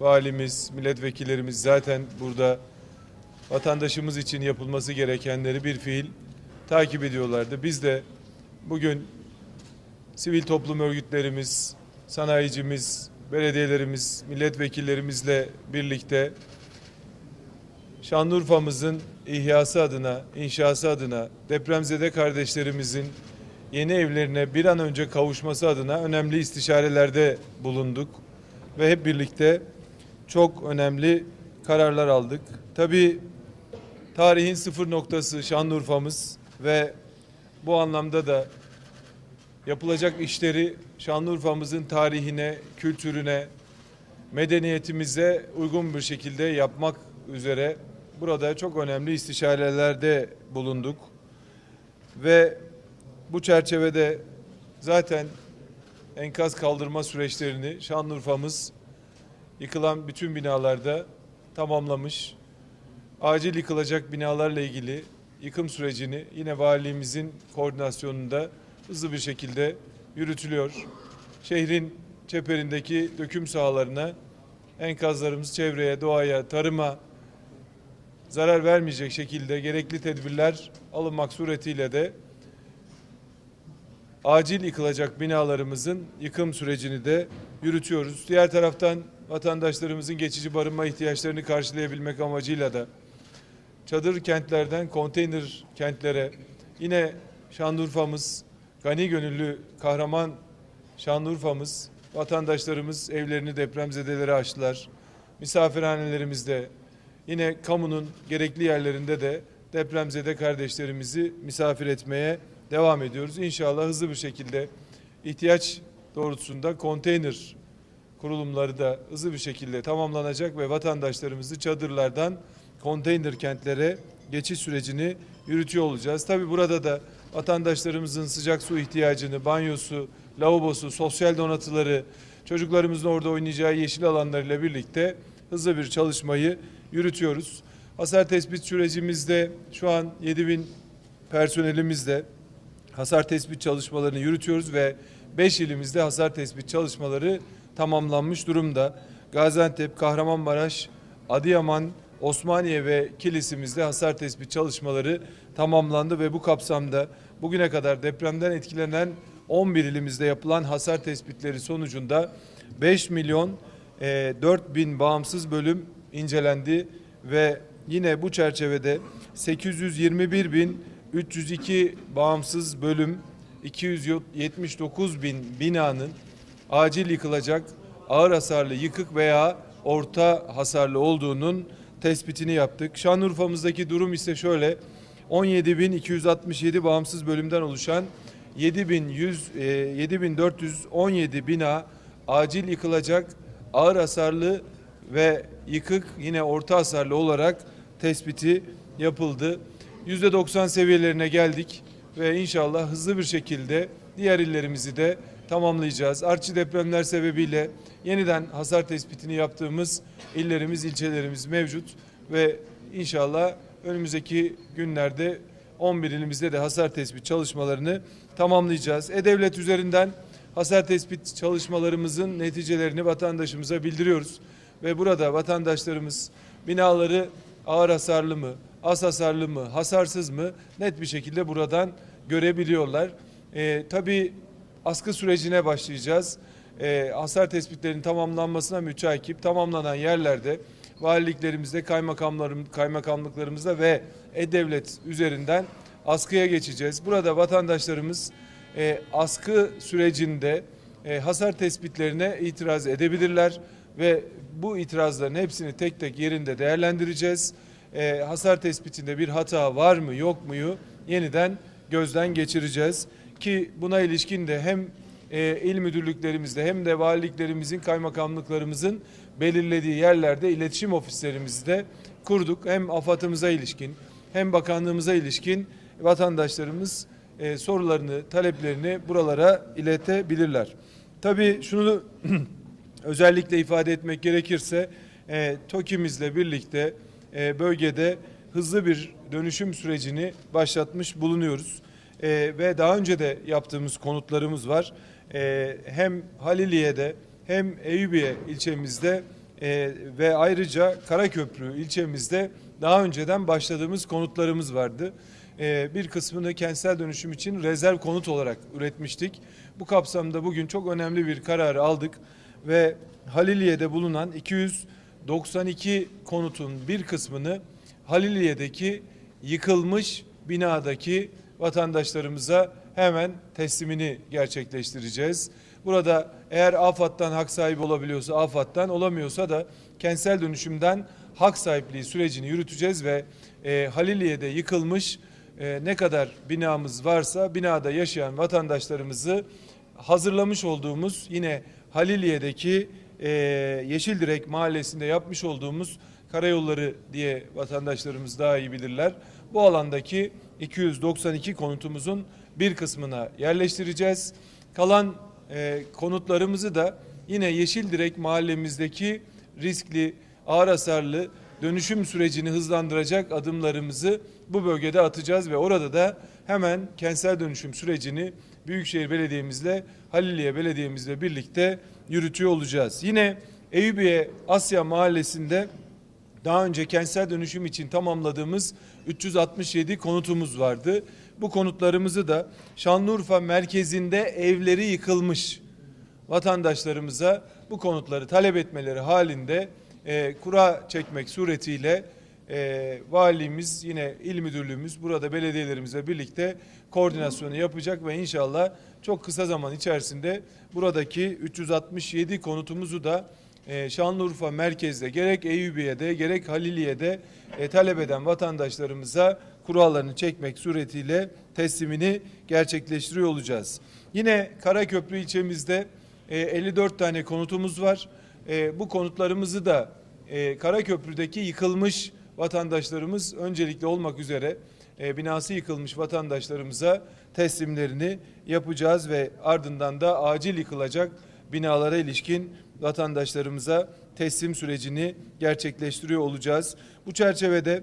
valimiz, milletvekillerimiz zaten burada vatandaşımız için yapılması gerekenleri bir fiil takip ediyorlardı. Biz de bugün sivil toplum örgütlerimiz, sanayicimiz, belediyelerimiz, milletvekillerimizle birlikte Şanlıurfa'mızın ihyası adına, inşası adına, depremzede kardeşlerimizin yeni evlerine bir an önce kavuşması adına önemli istişarelerde bulunduk ve hep birlikte çok önemli kararlar aldık. Tabii tarihin sıfır noktası Şanlıurfa'mız ve bu anlamda da yapılacak işleri Şanlıurfa'mızın tarihine, kültürüne, medeniyetimize uygun bir şekilde yapmak üzere burada çok önemli istişarelerde bulunduk. Ve bu çerçevede zaten enkaz kaldırma süreçlerini Şanlıurfa'mız yıkılan bütün binalarda tamamlamış. Acil yıkılacak binalarla ilgili yıkım sürecini yine valiliğimizin koordinasyonunda hızlı bir şekilde yürütülüyor. Şehrin çeperindeki döküm sahalarına enkazlarımız çevreye, doğaya, tarıma zarar vermeyecek şekilde gerekli tedbirler alınmak suretiyle de acil yıkılacak binalarımızın yıkım sürecini de yürütüyoruz. Diğer taraftan vatandaşlarımızın geçici barınma ihtiyaçlarını karşılayabilmek amacıyla da çadır kentlerden konteyner kentlere yine Şanlıurfa'mız, gani gönüllü kahraman Şanlıurfa'mız, vatandaşlarımız evlerini depremzedelere açtılar. Misafirhanelerimizde yine kamunun gerekli yerlerinde de depremzede kardeşlerimizi misafir etmeye devam ediyoruz. İnşallah hızlı bir şekilde ihtiyaç doğrultusunda konteyner kurulumları da hızlı bir şekilde tamamlanacak ve vatandaşlarımızı çadırlardan konteyner kentlere geçiş sürecini yürütüyor olacağız. Tabi burada da vatandaşlarımızın sıcak su ihtiyacını, banyosu, lavabosu, sosyal donatıları, çocuklarımızın orada oynayacağı yeşil alanlarıyla birlikte hızlı bir çalışmayı yürütüyoruz. Hasar tespit sürecimizde şu an 7000 personelimizle hasar tespit çalışmalarını yürütüyoruz ve 5 ilimizde hasar tespit çalışmaları tamamlanmış durumda. Gaziantep, Kahramanmaraş, Adıyaman, Osmaniye ve Kilis'imizde hasar tespit çalışmaları tamamlandı ve bu kapsamda bugüne kadar depremden etkilenen 11 ilimizde yapılan hasar tespitleri sonucunda 5 milyon e, 4 bin bağımsız bölüm incelendi ve yine bu çerçevede 821 bin 302 bağımsız bölüm 279 bin binanın acil yıkılacak ağır hasarlı yıkık veya orta hasarlı olduğunun tespitini yaptık. Şanlıurfa'mızdaki durum ise şöyle 17.267 bağımsız bölümden oluşan 7100 e, 7417 bina acil yıkılacak ağır hasarlı ve yıkık yine orta hasarlı olarak tespiti yapıldı. %90 seviyelerine geldik ve inşallah hızlı bir şekilde diğer illerimizi de tamamlayacağız. Artçı depremler sebebiyle yeniden hasar tespitini yaptığımız illerimiz, ilçelerimiz mevcut ve inşallah önümüzdeki günlerde 11 ilimizde de hasar tespit çalışmalarını tamamlayacağız. E-Devlet üzerinden hasar tespit çalışmalarımızın neticelerini vatandaşımıza bildiriyoruz. Ve burada vatandaşlarımız binaları ağır hasarlı mı, az hasarlı mı, hasarsız mı net bir şekilde buradan görebiliyorlar. Ee, tabii askı sürecine başlayacağız. Ee, hasar tespitlerinin tamamlanmasına müteakip tamamlanan yerlerde valiliklerimizde, kaymakamlarım, kaymakamlıklarımızda ve e-devlet üzerinden askıya geçeceğiz. Burada vatandaşlarımız e, askı sürecinde e, hasar tespitlerine itiraz edebilirler ve bu itirazların hepsini tek tek yerinde değerlendireceğiz. E, hasar tespitinde bir hata var mı yok muyu yeniden gözden geçireceğiz ki buna ilişkin de hem e, il müdürlüklerimizde hem de valiliklerimizin, kaymakamlıklarımızın belirlediği yerlerde iletişim ofislerimizi de kurduk. Hem AFAD'ımıza ilişkin hem bakanlığımıza ilişkin vatandaşlarımız e, sorularını, taleplerini buralara iletebilirler. Tabii şunu özellikle ifade etmek gerekirse e, TOKİ'mizle birlikte e, bölgede hızlı bir dönüşüm sürecini başlatmış bulunuyoruz. E, ve daha önce de yaptığımız konutlarımız var. E, hem Haliliye'de hem Eyüpiye ilçemizde e, ve ayrıca Karaköprü ilçemizde daha önceden başladığımız konutlarımız vardı. E, bir kısmını kentsel dönüşüm için rezerv konut olarak üretmiştik. Bu kapsamda bugün çok önemli bir karar aldık ve Haliliye'de bulunan 292 konutun bir kısmını Haliliye'deki yıkılmış binadaki vatandaşlarımıza hemen teslimini gerçekleştireceğiz. Burada eğer AFAD'dan hak sahibi olabiliyorsa AFAD'dan olamıyorsa da kentsel dönüşümden hak sahipliği sürecini yürüteceğiz ve e, Haliliye'de yıkılmış e, ne kadar binamız varsa binada yaşayan vatandaşlarımızı hazırlamış olduğumuz yine Haliliye'deki e, Yeşildirek mahallesinde yapmış olduğumuz karayolları diye vatandaşlarımız daha iyi bilirler. Bu alandaki 292 konutumuzun bir kısmına yerleştireceğiz. Kalan e, konutlarımızı da yine Yeşildirek mahallemizdeki riskli, ağır hasarlı dönüşüm sürecini hızlandıracak adımlarımızı bu bölgede atacağız ve orada da hemen kentsel dönüşüm sürecini Büyükşehir Belediye'mizle Haliliye Belediye'mizle birlikte yürütüyor olacağız. Yine Eyüpiye Asya Mahallesi'nde daha önce kentsel dönüşüm için tamamladığımız 367 konutumuz vardı. Bu konutlarımızı da Şanlıurfa merkezinde evleri yıkılmış vatandaşlarımıza bu konutları talep etmeleri halinde e, kura çekmek suretiyle e, valimiz yine il müdürlüğümüz burada belediyelerimizle birlikte koordinasyonu yapacak ve inşallah çok kısa zaman içerisinde buradaki 367 konutumuzu da e, Şanlıurfa merkezde gerek Eyüpiye'de gerek Haliliye'de e, talep eden vatandaşlarımıza kurallarını çekmek suretiyle teslimini gerçekleştiriyor olacağız. Yine Karaköprü ilçemizde e, 54 tane konutumuz var. E, bu konutlarımızı da e, Karaköprü'deki yıkılmış vatandaşlarımız öncelikli olmak üzere e, binası yıkılmış vatandaşlarımıza teslimlerini yapacağız ve ardından da acil yıkılacak binalara ilişkin vatandaşlarımıza teslim sürecini gerçekleştiriyor olacağız. Bu çerçevede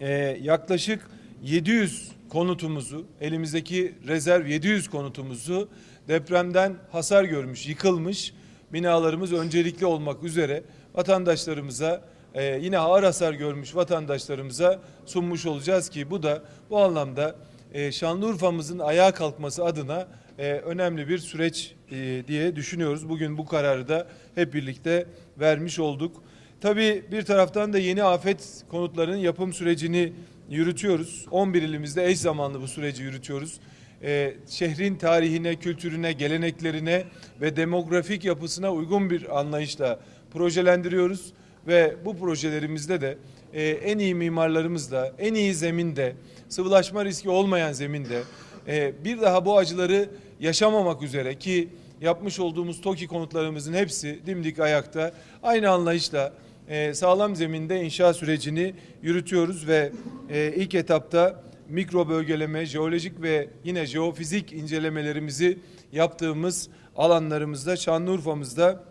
e, yaklaşık 700 konutumuzu, elimizdeki rezerv 700 konutumuzu depremden hasar görmüş, yıkılmış binalarımız öncelikli olmak üzere vatandaşlarımıza e, yine ağır hasar görmüş vatandaşlarımıza sunmuş olacağız ki bu da bu anlamda e, Şanlıurfa'mızın ayağa kalkması adına e, önemli bir süreç e, diye düşünüyoruz. Bugün bu kararı da hep birlikte vermiş olduk. Tabii bir taraftan da yeni afet konutlarının yapım sürecini yürütüyoruz. 11 ilimizde eş zamanlı bu süreci yürütüyoruz. Ee, şehrin tarihine, kültürüne, geleneklerine ve demografik yapısına uygun bir anlayışla projelendiriyoruz ve bu projelerimizde de e, en iyi mimarlarımızla, en iyi zeminde, sıvılaşma riski olmayan zeminde e, bir daha bu acıları yaşamamak üzere ki yapmış olduğumuz TOKİ konutlarımızın hepsi dimdik ayakta. Aynı anlayışla e, sağlam zeminde inşa sürecini yürütüyoruz ve e, ilk etapta mikro bölgeleme, jeolojik ve yine jeofizik incelemelerimizi yaptığımız alanlarımızda Şanlıurfa'mızda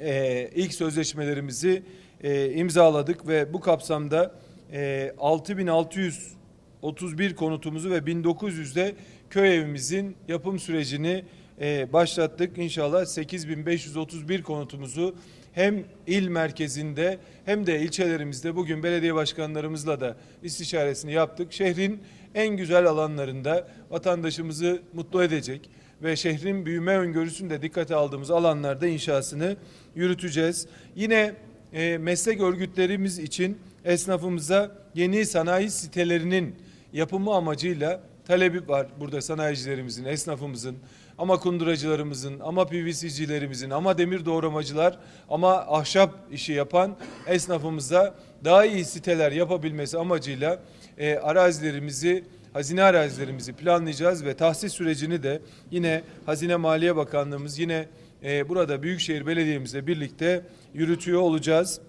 e, ilk sözleşmelerimizi e, imzaladık ve bu kapsamda e, 6631 konutumuzu ve 1900'de köy evimizin yapım sürecini e, başlattık. İnşallah 8531 konutumuzu hem il merkezinde hem de ilçelerimizde bugün belediye başkanlarımızla da istişaresini yaptık. Şehrin en güzel alanlarında vatandaşımızı mutlu edecek ve şehrin büyüme öngörüsünü de dikkate aldığımız alanlarda inşasını yürüteceğiz. Yine e, meslek örgütlerimiz için esnafımıza yeni sanayi sitelerinin yapımı amacıyla talebi var burada sanayicilerimizin, esnafımızın, ama kunduracılarımızın, ama PVC'cilerimizin, ama demir doğramacılar, ama ahşap işi yapan esnafımıza daha iyi siteler yapabilmesi amacıyla e, arazilerimizi hazine arazilerimizi planlayacağız ve tahsis sürecini de yine Hazine Maliye Bakanlığımız yine e, burada Büyükşehir Belediye'mizle birlikte yürütüyor olacağız.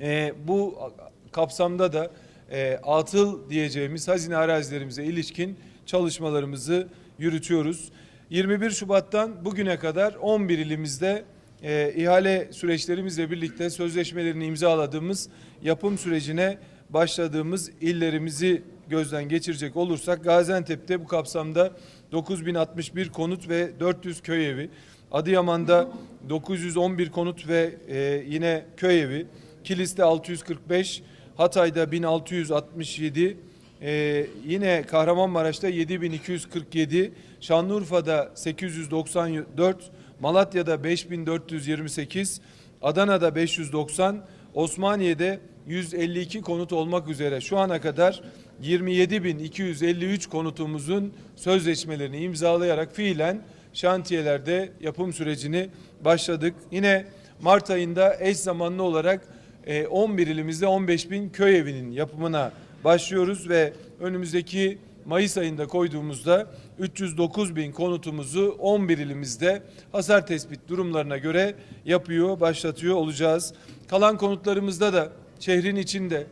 E, bu kapsamda da e, atıl diyeceğimiz hazine arazilerimize ilişkin çalışmalarımızı yürütüyoruz. 21 Şubat'tan bugüne kadar 11 ilimizde e, ihale süreçlerimizle birlikte sözleşmelerini imzaladığımız yapım sürecine başladığımız illerimizi gözden geçirecek olursak Gaziantep'te bu kapsamda 9061 konut ve 400 köy evi, Adıyaman'da 911 konut ve e, yine köy evi. Kilis'te 645, Hatay'da 1667, ee, yine Kahramanmaraş'ta 7247, Şanlıurfa'da 894, Malatya'da 5428, Adana'da 590, Osmaniye'de 152 konut olmak üzere şu ana kadar 27.253 konutumuzun sözleşmelerini imzalayarak fiilen şantiyelerde yapım sürecini başladık. Yine Mart ayında eş zamanlı olarak e, 11 ilimizde 15 bin köy evinin yapımına başlıyoruz ve önümüzdeki Mayıs ayında koyduğumuzda 309 bin konutumuzu 11 ilimizde hasar tespit durumlarına göre yapıyor, başlatıyor olacağız. Kalan konutlarımızda da şehrin içinde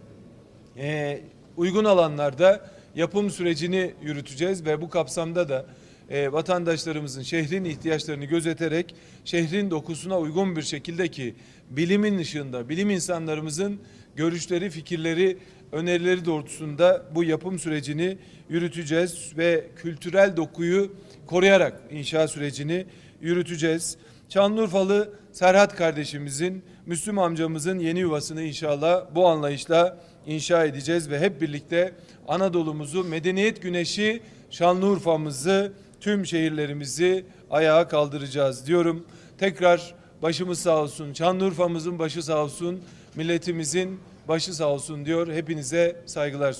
e, uygun alanlarda yapım sürecini yürüteceğiz ve bu kapsamda da e, vatandaşlarımızın şehrin ihtiyaçlarını gözeterek şehrin dokusuna uygun bir şekilde ki bilimin ışığında bilim insanlarımızın görüşleri, fikirleri, önerileri doğrultusunda bu yapım sürecini yürüteceğiz ve kültürel dokuyu koruyarak inşa sürecini yürüteceğiz. Şanlıurfalı Serhat kardeşimizin, Müslüm amcamızın yeni yuvasını inşallah bu anlayışla inşa edeceğiz ve hep birlikte Anadolu'muzu, medeniyet güneşi Şanlıurfa'mızı, tüm şehirlerimizi ayağa kaldıracağız diyorum. Tekrar başımız sağ olsun, Şanlıurfa'mızın başı sağ olsun, milletimizin başı sağ olsun diyor. Hepinize saygılar sunuyorum.